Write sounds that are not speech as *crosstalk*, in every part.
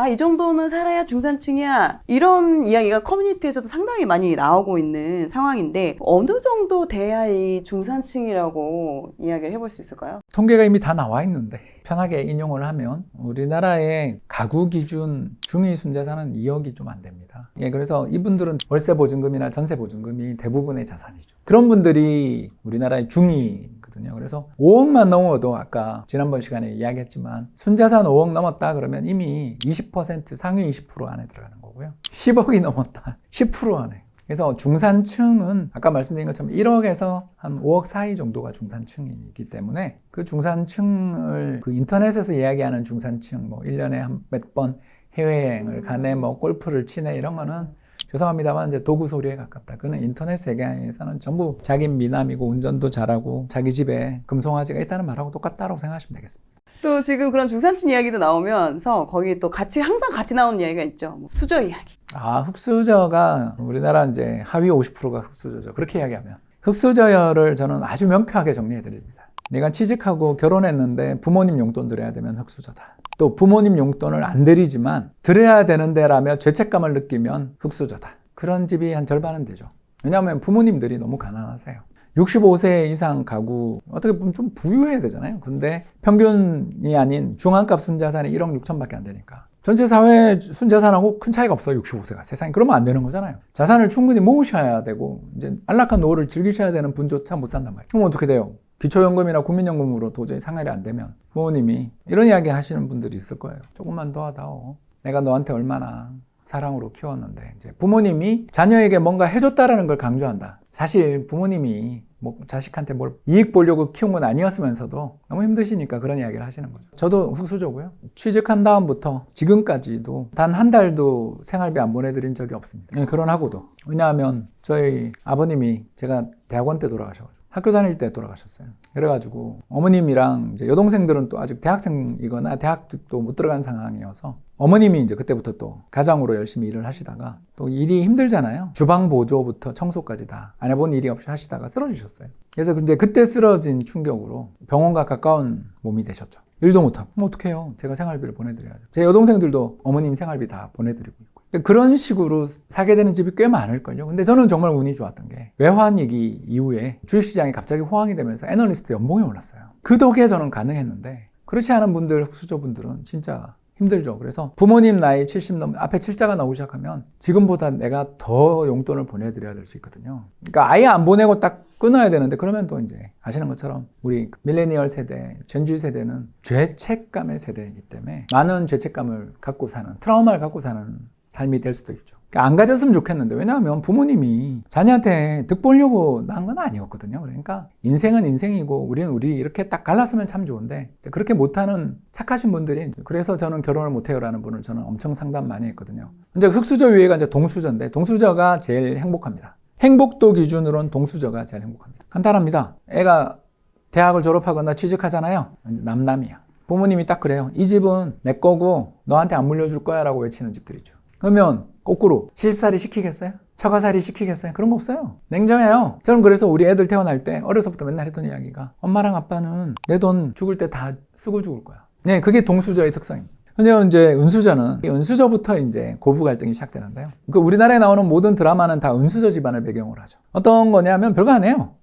아, 이 정도는 살아야 중산층이야. 이런 이야기가 커뮤니티에서도 상당히 많이 나오고 있는 상황인데, 어느 정도 돼야 이 중산층이라고 이야기를 해볼 수 있을까요? 통계가 이미 다 나와 있는데 편하게 인용을 하면 우리나라의 가구 기준 중위 순자산은 2억이 좀 안 됩니다. 예, 그래서 이분들은 월세 보증금이나 전세 보증금이 대부분의 자산이죠. 그런 분들이 우리나라의 중위 거든요. 그래서 5억만 넘어도 아까 지난번 시간에 이야기했지만 순자산 5억 넘었다 그러면 이미 20% 상위 20% 안에 들어가는 거고요. 10억이 넘었다 *laughs* 10% 안에. 그래서 중산층은 아까 말씀드린 것처럼 1억에서 한 5억 사이 정도가 중산층이기 때문에 그 중산층을 그 인터넷에서 이야기하는 중산층 뭐 1년에 한 몇 번 해외여행을 가네 뭐 골프를 치네 이런 거는 죄송합니다만 이제 도구 소리에 가깝다. 그는 인터넷 세계에서는 전부 자기 미남이고 운전도 잘하고 자기 집에 금송아지가 있다는 말하고 똑같다고 생각하시면 되겠습니다. 또 지금 그런 중산층 이야기도 나오면서 거기 또 같이, 항상 같이 나오는 이야기가 있죠. 뭐 수저 이야기. 아, 흑수저가 우리나라 이제 하위 50%가 흑수저죠. 그렇게 이야기하면 흑수저를 저는 아주 명쾌하게 정리해 드립니다. 내가 취직하고 결혼했는데 부모님 용돈 드려야 되면 흑수저다. 또 부모님 용돈을 안 드리지만 드려야 되는데라며 죄책감을 느끼면 흑수저다. 그런 집이 한 절반은 되죠. 왜냐하면 부모님들이 너무 가난하세요. 65세 이상 가구 어떻게 보면 좀 부유해야 되잖아요. 근데 평균이 아닌 중앙값 순자산이 1억 6천밖에 안 되니까 전체 사회 순자산하고 큰 차이가 없어요. 65세가 세상에 그러면 안 되는 거잖아요. 자산을 충분히 모으셔야 되고 이제 안락한 노후를 즐기셔야 되는 분조차 못 산단 말이에요. 그럼 어떻게 돼요? 기초연금이나 국민연금으로 도저히 생활이 안 되면 부모님이 이런 이야기 하시는 분들이 있을 거예요. 조금만 도와다오. 내가 너한테 얼마나 사랑으로 키웠는데 이제 부모님이 자녀에게 뭔가 해줬다라는 걸 강조한다. 사실 부모님이 뭐 자식한테 뭘 이익 보려고 키운 건 아니었으면서도 너무 힘드시니까 그런 이야기를 하시는 거죠. 저도 흑수저고요. 취직한 다음부터 지금까지도 단 한 달도 생활비 안 보내드린 적이 없습니다. 네, 결혼하고도. 왜냐하면 저희 아버님이 제가 대학원 때 돌아가셔가지고 학교 다닐 때 돌아가셨어요. 그래가지고 어머님이랑 이제 여동생들은 또 아직 대학생이거나 대학도 못 들어간 상황이어서 어머님이 이제 그때부터 또 가장으로 열심히 일을 하시다가 또 일이 힘들잖아요. 주방 보조부터 청소까지 다 안 해본 일이 없이 하시다가 쓰러지셨어요. 그래서 근데 그때 쓰러진 충격으로 병원과 가까운 몸이 되셨죠. 일도 못하고. 그럼 어떡해요. 제가 생활비를 보내드려야죠. 제 여동생들도 어머님 생활비 다 보내드리고 있고. 그런 식으로 사게 되는 집이 꽤 많을걸요. 근데 저는 정말 운이 좋았던 게 외환 위기 이후에 주식시장이 갑자기 호황이 되면서 애널리스트 연봉이 올랐어요. 그 덕에 저는 가능했는데 그렇지 않은 분들, 흑수저분들은 진짜 힘들죠. 그래서 부모님 나이 70 넘, 앞에 칠자가 나오기 시작하면 지금보다 내가 더 용돈을 보내드려야 될 수 있거든요. 그러니까 아예 안 보내고 딱 끊어야 되는데 그러면 또 이제 아시는 것처럼 우리 밀레니얼 세대, 젠지 세대는 죄책감의 세대이기 때문에 많은 죄책감을 갖고 사는, 트라우마를 갖고 사는 삶이 될 수도 있죠. 그러니까 안 가졌으면 좋겠는데 왜냐하면 부모님이 자녀한테 득 보려고 낳은 건 아니었거든요. 그러니까 인생은 인생이고 우리는 우리 이렇게 딱 갈랐으면 참 좋은데 그렇게 못하는 착하신 분들이 그래서 저는 결혼을 못해요라는 분을 저는 엄청 상담 많이 했거든요. 이제 흑수저 위에가 이제 동수저인데 동수저가 제일 행복합니다. 행복도 기준으로는 동수저가 제일 행복합니다. 간단합니다. 애가 대학을 졸업하거나 취직하잖아요. 남남이야. 부모님이 딱 그래요. 이 집은 내 거고 너한테 안 물려줄 거야 라고 외치는 집들이죠. 그러면 거꾸로 시집살이 시키겠어요? 처가살이 시키겠어요? 그런 거 없어요. 냉정해요. 저는 그래서 우리 애들 태어날 때 어려서부터 맨날 했던 이야기가 엄마랑 아빠는 내 돈 죽을 때 다 쓰고 죽을 거야. 네, 그게 동수저의 특성입니다. 근데 이제 은수저는 이 은수저부터 이제 고부 갈등이 시작되는데요. 그 우리나라에 나오는 모든 드라마는 다 은수저 집안을 배경으로 하죠. 어떤 거냐면 별거 안 해요.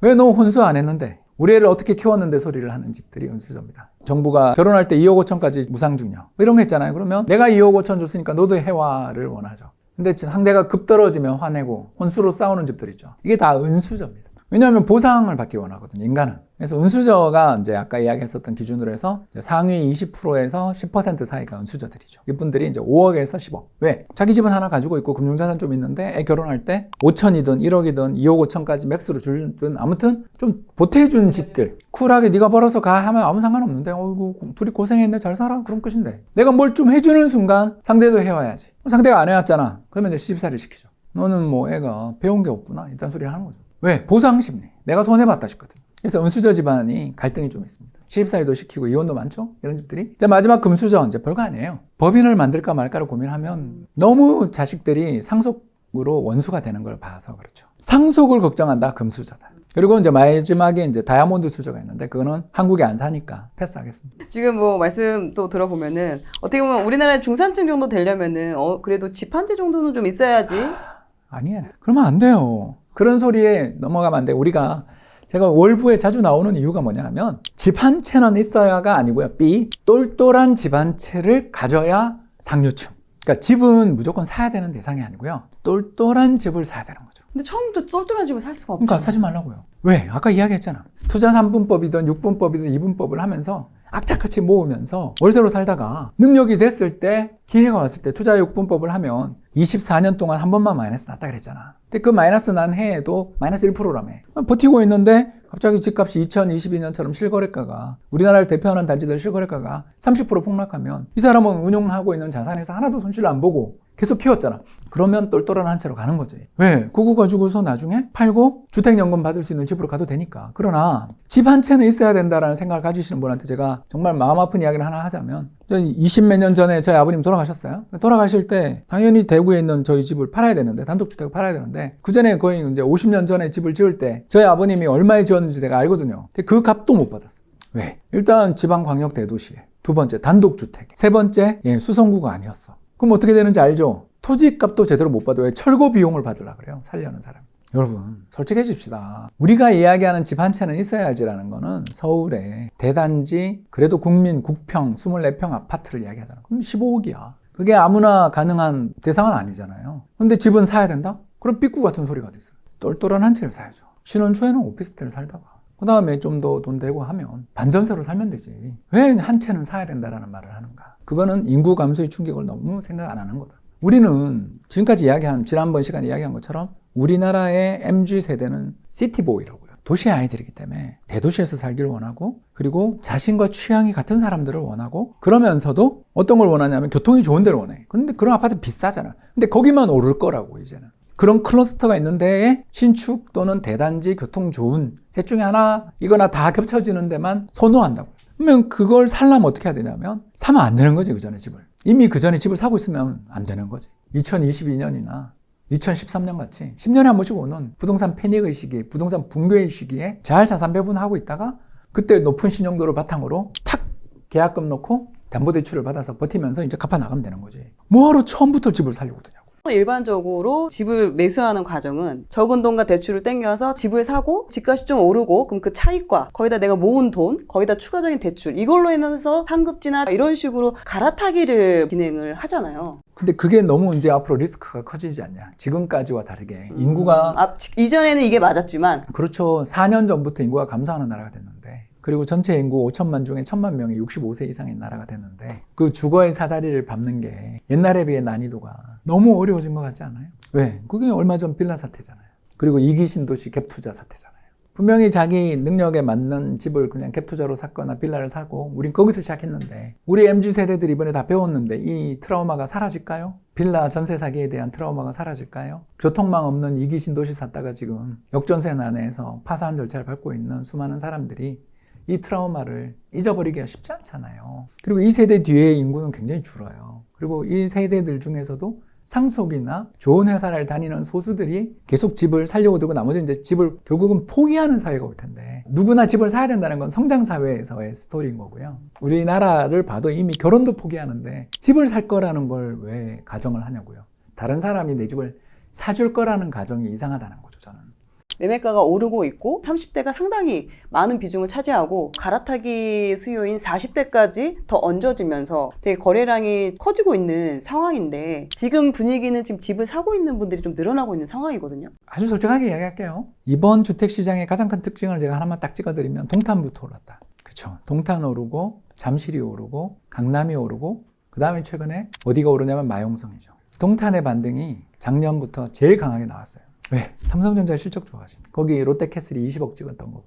왜 너 혼수 안 했는데? 우리 애를 어떻게 키웠는데 소리를 하는 집들이 은수저입니다. 정부가 결혼할 때 2억 5천까지 무상증여 뭐 이런 거 했잖아요. 그러면 내가 2억 5천 줬으니까 너도 해와를 원하죠. 근데 상대가 급 떨어지면 화내고 혼수로 싸우는 집들 있죠. 이게 다 은수저입니다. 왜냐하면 보상을 받기 원하거든요, 인간은. 그래서 은수저가 이제 아까 이야기했었던 기준으로 해서 상위 20%에서 10% 사이가 은수저들이죠. 이분들이 이제 5억에서 10억. 왜? 자기 집은 하나 가지고 있고 금융자산 좀 있는데 애 결혼할 때 5천이든 1억이든 2억 5천까지 맥스로 주든 아무튼 좀 보태준 집들. 쿨하게 네가 벌어서 가 하면 아무 상관없는데 어이구 둘이 고생했네 잘 살아 그런 끝인데 내가 뭘 좀 해주는 순간 상대도 해와야지. 상대가 안 해왔잖아. 그러면 이제 시집살이를 시키죠. 너는 뭐 애가 배운 게 없구나. 이딴 소리를 하는 거죠. 왜? 보상 심리. 내가 손해봤다 싶거든. 그래서 은수저 집안이 갈등이 좀 있습니다. 시집살이도 시키고 이혼도 많죠? 이런 집들이. 이제 마지막 금수저, 이제 별거 아니에요. 법인을 만들까 말까를 고민하면 너무 자식들이 상속으로 원수가 되는 걸 봐서 그렇죠. 상속을 걱정한다, 금수저다. 그리고 이제 마지막에 이제 다이아몬드 수저가 있는데 그거는 한국에 안 사니까 패스하겠습니다. 지금 뭐 말씀 또 들어보면은 어떻게 보면 우리나라의 중산층 정도 되려면은 어 그래도 집 한 채 정도는 좀 있어야지. 아니에요. 그러면 안 돼요. 그런 소리에 넘어가면 안 돼. 우리가 제가 월부에 자주 나오는 이유가 뭐냐면 집 한 채는 있어야가 아니고요. B 똘똘한 집 한 채를 가져야 상류층. 그러니까 집은 무조건 사야 되는 대상이 아니고요. 똘똘한 집을 사야 되는 거죠. 근데 처음부터 똘똘한 집을 살 수가 없죠. 그러니까 사지 말라고요. 왜? 아까 이야기했잖아. 투자 3분법이든 6분법이든 2분법을 하면서 악착같이 모으면서 월세로 살다가 능력이 됐을 때 기회가 왔을 때 투자 6분법을 하면 24년 동안 한 번만 마이너스 났다 그랬잖아. 근데 그 마이너스 난 해에도 마이너스 1%라며. 버티고 있는데 갑자기 집값이 2022년처럼 실거래가가 우리나라를 대표하는 단지들 실거래가가 30% 폭락하면 이 사람은 운용하고 있는 자산에서 하나도 손실 안 보고 계속 키웠잖아. 그러면 똘똘한 한 채로 가는 거지. 왜? 그거 가지고서 나중에 팔고 주택연금 받을 수 있는 집으로 가도 되니까. 그러나 집 한 채는 있어야 된다라는 생각을 가지시는 분한테 제가 정말 마음 아픈 이야기를 하나 하자면 20 몇 년 전에 저희 아버님 돌아가셨어요. 돌아가실 때 당연히 대구에 있는 저희 집을 팔아야 되는데 단독주택을 팔아야 되는데 그 전에 거의 이제 50년 전에 집을 지을 때 저희 아버님이 얼마에 지었는지 제가 알거든요. 근데 그 값도 못 받았어요. 왜? 일단 지방광역 대도시에 두 번째 단독주택 세 번째 예, 수성구가 아니었어. 그럼 어떻게 되는지 알죠? 토지 값도 제대로 못 받아 왜 철거 비용을 받으려 그래요? 살려는 사람. 여러분 솔직해집시다. 우리가 이야기하는 집 한 채는 있어야지라는 거는 서울에 대단지 그래도 국민 국평 24평 아파트를 이야기하잖아. 그럼 15억이야. 그게 아무나 가능한 대상은 아니잖아요. 근데 집은 사야 된다? 그럼 삐꾸 같은 소리가 있어요? 똘똘한 한 채를 사야죠. 신혼 초에는 오피스텔 살다가 그 다음에 좀 더 돈 되고 하면 반전세로 살면 되지. 왜 한 채는 사야 된다라는 말을 하는가? 그거는 인구 감소의 충격을 너무 생각 안 하는 거다. 우리는 지금까지 이야기한 지난번 시간에 이야기한 것처럼 우리나라의 MG 세대는 시티보이라고요. 도시 아이들이기 때문에 대도시에서 살기를 원하고 그리고 자신과 취향이 같은 사람들을 원하고 그러면서도 어떤 걸 원하냐면 교통이 좋은 데를 원해. 근데 그런 아파트 비싸잖아. 근데 거기만 오를 거라고 이제는. 그런 클러스터가 있는 데에 신축 또는 대단지 교통 좋은 셋 중에 하나 이거나 다 겹쳐지는 데만 선호한다고. 그러면 그걸 살려면 어떻게 해야 되냐면 사면 안 되는 거지 그 전에 집을. 이미 그 전에 집을 사고 있으면 안 되는 거지. 2022년이나 2013년 같이 10년에 한 번씩 오는 부동산 패닉의 시기, 부동산 붕괴의 시기에 잘 자산 배분하고 있다가 그때 높은 신용도를 바탕으로 탁 계약금 넣고 담보대출을 받아서 버티면서 이제 갚아 나가면 되는 거지. 뭐하러 처음부터 집을 살려고 드냐고. 일반적으로 집을 매수하는 과정은 적은 돈과 대출을 땡겨서 집을 사고 집값이 좀 오르고 그럼 그 차익과 거기다 내가 모은 돈 거기다 추가적인 대출 이걸로 인해서 상급지나 이런 식으로 갈아타기를 진행을 하잖아요. 근데 그게 너무 이제 앞으로 리스크가 커지지 않냐. 지금까지와 다르게 인구가 아, 지- 이전에는 이게 맞았지만 그렇죠. 4년 전부터 인구가 감소하는 나라가 됐는데 그리고 전체 인구 5천만 중에 1천만 명이 65세 이상인 나라가 됐는데 그 주거의 사다리를 밟는 게 옛날에 비해 난이도가 너무 어려워진 것 같지 않아요? 왜? 그게 얼마 전 빌라 사태잖아요. 그리고 이기 신도시 갭 투자 사태잖아요. 분명히 자기 능력에 맞는 집을 그냥 갭 투자로 샀거나 빌라를 사고 우린 거기서 시작했는데 우리 MZ 세대들이 이번에 다 배웠는데 이 트라우마가 사라질까요? 빌라 전세 사기에 대한 트라우마가 사라질까요? 교통망 없는 이기 신도시 샀다가 지금 역전세 난에서 파산 절차를 밟고 있는 수많은 사람들이 이 트라우마를 잊어버리기가 쉽지 않잖아요. 그리고 이 세대 뒤의 인구는 굉장히 줄어요. 그리고 이 세대들 중에서도 상속이나 좋은 회사를 다니는 소수들이 계속 집을 살려고 들고 나머지 이제 집을 결국은 포기하는 사회가 올 텐데 누구나 집을 사야 된다는 건 성장 사회에서의 스토리인 거고요. 우리나라를 봐도 이미 결혼도 포기하는데 집을 살 거라는 걸 왜 가정을 하냐고요. 다른 사람이 내 집을 사줄 거라는 가정이 이상하다는 거죠, 저는. 매매가가 오르고 있고 30대가 상당히 많은 비중을 차지하고 갈아타기 수요인 40대까지 더 얹어지면서 되게 거래량이 커지고 있는 상황인데 지금 분위기는 지금 집을 사고 있는 분들이 좀 늘어나고 있는 상황이거든요. 아주 솔직하게 이야기할게요. 이번 주택 시장의 가장 큰 특징을 제가 하나만 딱 찍어드리면 동탄부터 올랐다. 그쵸. 동탄 오르고, 잠실이 오르고, 강남이 오르고, 그 다음에 최근에 어디가 오르냐면 마용성이죠. 동탄의 반등이 작년부터 제일 강하게 나왔어요. 왜? 삼성전자 실적 좋아지. 거기 롯데캐슬이 20억 찍었던 거.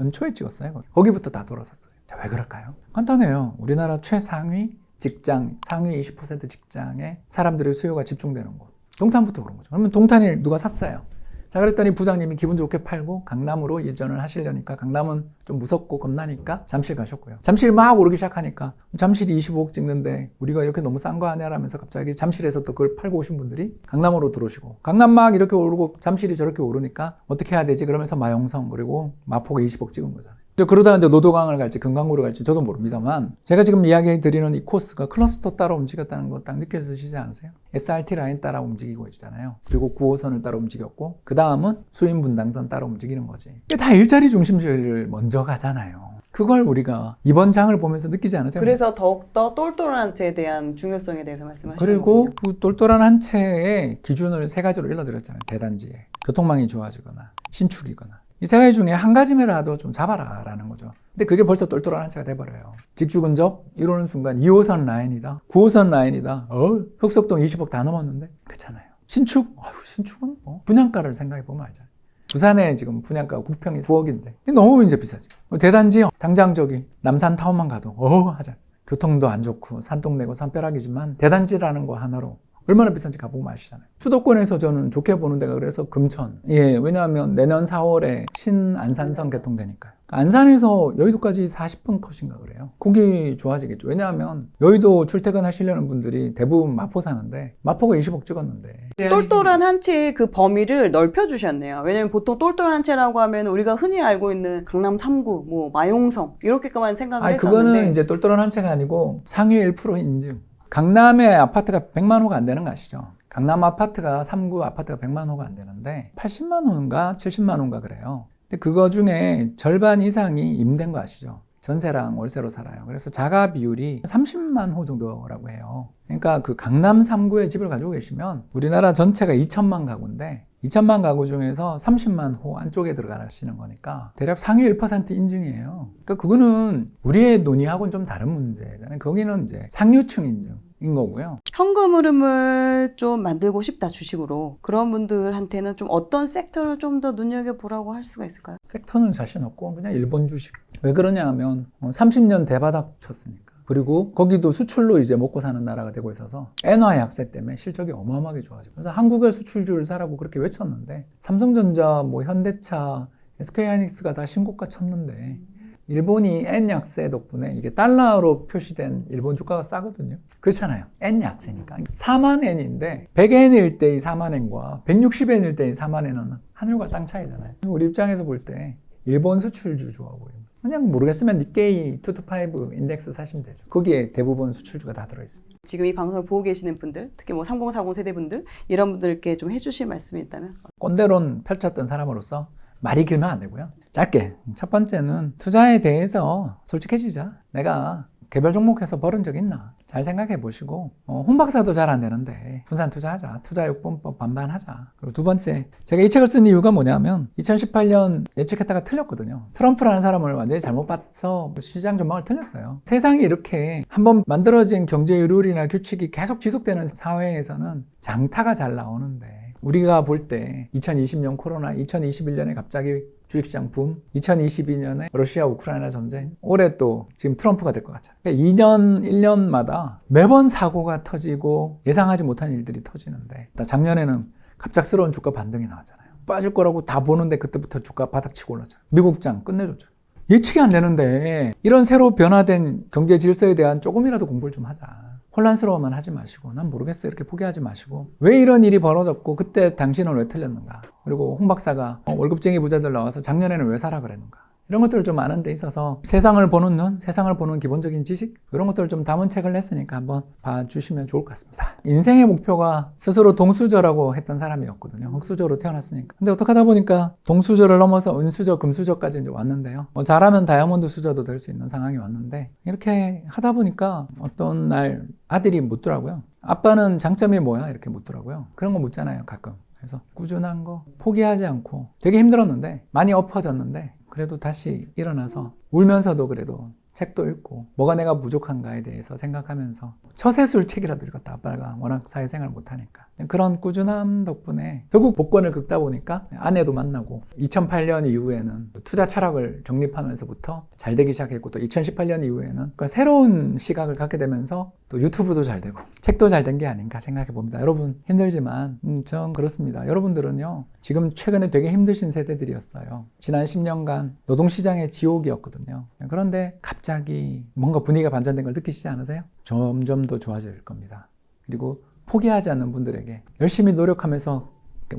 연초에 찍었어요. 거기. 거기 부터 다 돌아섰어요. 자, 왜 그럴까요? 간단해요. 우리나라 최상위 직장, 상위 20% 직장에 사람들의 수요가 집중되는 곳. 동탄부터 그런 거죠. 그러면 동탄을 누가 샀어요. 자, 그랬더니 부장님이 기분 좋게 팔고 강남으로 이전을 하시려니까 강남은 좀 무섭고 겁나니까 잠실 가셨고요. 잠실 막 오르기 시작하니까 잠실이 25억 찍는데 우리가 이렇게 너무 싼 거 아니야 라면서 갑자기 잠실에서 또 그걸 팔고 오신 분들이 강남으로 들어오시고 강남 막 이렇게 오르고 잠실이 저렇게 오르니까 어떻게 해야 되지? 그러면서 마용성 그리고 마포가 20억 찍은 거잖아요. 그러다가 이제 노도강을 갈지 금강구를 갈지 저도 모릅니다만 제가 지금 이야기 드리는 이 코스가 클러스터 따라 움직였다는 거 딱 느껴지시지 않으세요? SRT 라인 따라 움직이고 있잖아요. 그리고 9호선을 따라 움직였고 그 다음은 수인 분당선 따라 움직이는 거지. 이게 다 일자리 중심주의를 먼저 가잖아요. 그걸 우리가 이번 장을 보면서 느끼지 않으세요? 그래서 더욱더 똘똘한 한체에 대한 중요성에 대해서 말씀하시는 그리고. 그 똘똘한 한 채의 기준을 세 가지로 일러드렸잖아요. 대단지에 교통망이 좋아지거나 신축이거나 이 세 가지 중에 한 가지만이라도 좀 잡아라라는 거죠. 근데 그게 벌써 똘똘한 한 채가 돼버려요. 직주근접 이러는 순간 2호선 라인이다, 9호선 라인이다. 어, 흑석동 20억 다 넘었는데 그렇잖아요. 신축, 아유, 신축은 뭐 분양가를 생각해 보면 알잖아요. 부산에 지금 분양가 9평이 9억인데 너무 이제 비싸지. 대단지 당장 저기 남산 타운만 가도 어 하자. 교통도 안 좋고 산동네고 산벼락이지만 대단지라는 거 하나로 얼마나 비싼지 가보면 아시잖아요. 수도권에서 저는 좋게 보는 데가 그래서 금천. 예, 왜냐하면 내년 4월에 신안산선 개통되니까요. 안산에서 여의도까지 40분 컷인가 그래요. 거기 좋아지겠죠. 왜냐하면 여의도 출퇴근하시려는 분들이 대부분 마포 사는데 마포가 20억 찍었는데 똘똘한 한체의 그 범위를 넓혀주셨네요. 왜냐면 보통 똘똘한 한체라고 하면 우리가 흔히 알고 있는 강남 3구, 뭐 마용성 이렇게만 생각을 아니 했었는데 그거는 이제 똘똘한 한 채가 아니고 상위 1% 인증. 강남의 아파트가 100만 호가 안 되는 거 아시죠? 강남 아파트가 3구 아파트가 100만 호가 안 되는데 80만 호인가 70만 호인가 그래요. 근데 그거 중에 절반 이상이 임대인 거 아시죠? 전세랑 월세로 살아요. 그래서 자가 비율이 30만 호 정도라고 해요. 그러니까 그 강남 3구에 집을 가지고 계시면 우리나라 전체가 2천만 가구인데 2천만 가구 중에서 30만 호 안쪽에 들어가시는 거니까 대략 상위 1% 인증이에요. 그러니까 그거는 우리의 논의하고는 좀 다른 문제잖아요. 거기는 이제 상류층 인증 인 거고요. 현금 흐름을 좀 만들고 싶다 주식으로 그런 분들한테는 좀 어떤 섹터를 좀 더 눈여겨 보라고 할 수가 있을까요? 섹터는 자신 없고 그냥 일본 주식. 왜 그러냐 하면 30년 대바닥 쳤으니까. 그리고 거기도 수출로 이제 먹고 사는 나라가 되고 있어서 엔화 약세 때문에 실적이 어마어마하게 좋아지고 그래서 한국의 수출주를 사라고 그렇게 외쳤는데 삼성전자, 뭐 현대차, SK하이닉스가 다 신고가 쳤는데 일본이 N 약세 덕분에 이게 달러로 표시된 일본 주가가 싸거든요. 그렇잖아요. N 약세니까. 4만 N인데 100N일 때의 4만 N과 160N일 때의 4만 N은 하늘과 땅 차이잖아요. 우리 입장에서 볼 때 일본 수출주 좋아 보여요. 그냥 모르겠으면 니케이 225 인덱스 사시면 되죠. 거기에 대부분 수출주가 다 들어있습니다. 지금 이 방송을 보고 계시는 분들, 특히 뭐 3040 세대 분들 이런 분들께 좀 해주실 말씀이 있다면 꼰대론 펼쳤던 사람으로서 말이 길면 안 되고요. 짧게. 첫 번째는 투자에 대해서 솔직해지자. 내가 개별 종목에서 벌은 적 있나? 잘 생각해 보시고, 어, 홍 박사도 잘 안 되는데, 분산 투자하자. 투자요금법 반반하자. 그리고 두 번째, 제가 이 책을 쓴 이유가 뭐냐면, 2018년 예측했다가 틀렸거든요. 트럼프라는 사람을 완전히 잘못 봐서 시장 전망을 틀렸어요. 세상이 이렇게 한번 만들어진 경제 룰이나 규칙이 계속 지속되는 사회에서는 장타가 잘 나오는데, 우리가 볼 때 2020년 코로나, 2021년에 갑자기 주식시장 붐, 2022년에 러시아 우크라이나 전쟁, 올해 또 지금 트럼프가 될 것 같아요. 그러니까 2년, 1년마다 매번 사고가 터지고 예상하지 못한 일들이 터지는데 작년에는 갑작스러운 주가 반등이 나왔잖아요. 빠질 거라고 다 보는데 그때부터 주가 바닥치고 올랐잖아요. 미국장 끝내줬죠. 예측이 안 되는데 이런 새로 변화된 경제 질서에 대한 조금이라도 공부를 좀 하자. 혼란스러워만 하지 마시고 난 모르겠어 이렇게 포기하지 마시고 왜 이런 일이 벌어졌고 그때 당신은 왜 틀렸는가? 그리고 홍 박사가 어, 월급쟁이 부자들 나와서 작년에는 왜 사라 그랬는가 이런 것들을 좀 아는 데 있어서 세상을 보는 눈, 세상을 보는 기본적인 지식 이런 것들을 좀 담은 책을 냈으니까 한번 봐주시면 좋을 것 같습니다. 인생의 목표가 스스로 동수저라고 했던 사람이었거든요. 흑수저로 태어났으니까. 근데 어떻게 하다 보니까 동수저를 넘어서 은수저, 금수저까지 이제 왔는데요. 뭐 잘하면 다이아몬드 수저도 될 수 있는 상황이 왔는데 이렇게 하다 보니까 어떤 날 아들이 묻더라고요. 아빠는 장점이 뭐야? 이렇게 묻더라고요. 그런 거 묻잖아요, 가끔. 그래서 꾸준한 거, 포기하지 않고 되게 힘들었는데 많이 엎어졌는데 그래도 다시 일어나서 울면서도 그래도 책도 읽고 뭐가 내가 부족한가에 대해서 생각하면서 처세술 책이라도 읽었다. 아빠가 워낙 사회생활 못하니까 그런 꾸준함 덕분에 결국 복권을 긁다 보니까 아내도 만나고 2008년 이후에는 투자 철학을 정립하면서부터 잘 되기 시작했고 또 2018년 이후에는 새로운 시각을 갖게 되면서 또 유튜브도 잘 되고 책도 잘 된 게 아닌가 생각해 봅니다. 여러분 힘들지만 음, 전 그렇습니다. 여러분들은요 지금 최근에 되게 힘드신 세대들이었어요. 지난 10년간 노동시장의 지옥이었거든요. 그런데 갑자기 뭔가 분위기가 반전된 걸 느끼시지 않으세요? 점점 더 좋아질 겁니다. 그리고 포기하지 않는 분들에게 열심히 노력하면서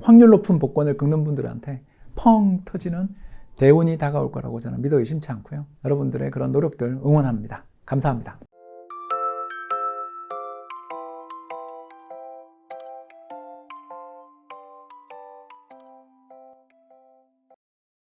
확률 높은 복권을 긁는 분들한테 펑 터지는 대운이 다가올 거라고 저는 믿어 의심치 않고요. 여러분들의 그런 노력들 응원합니다. 감사합니다.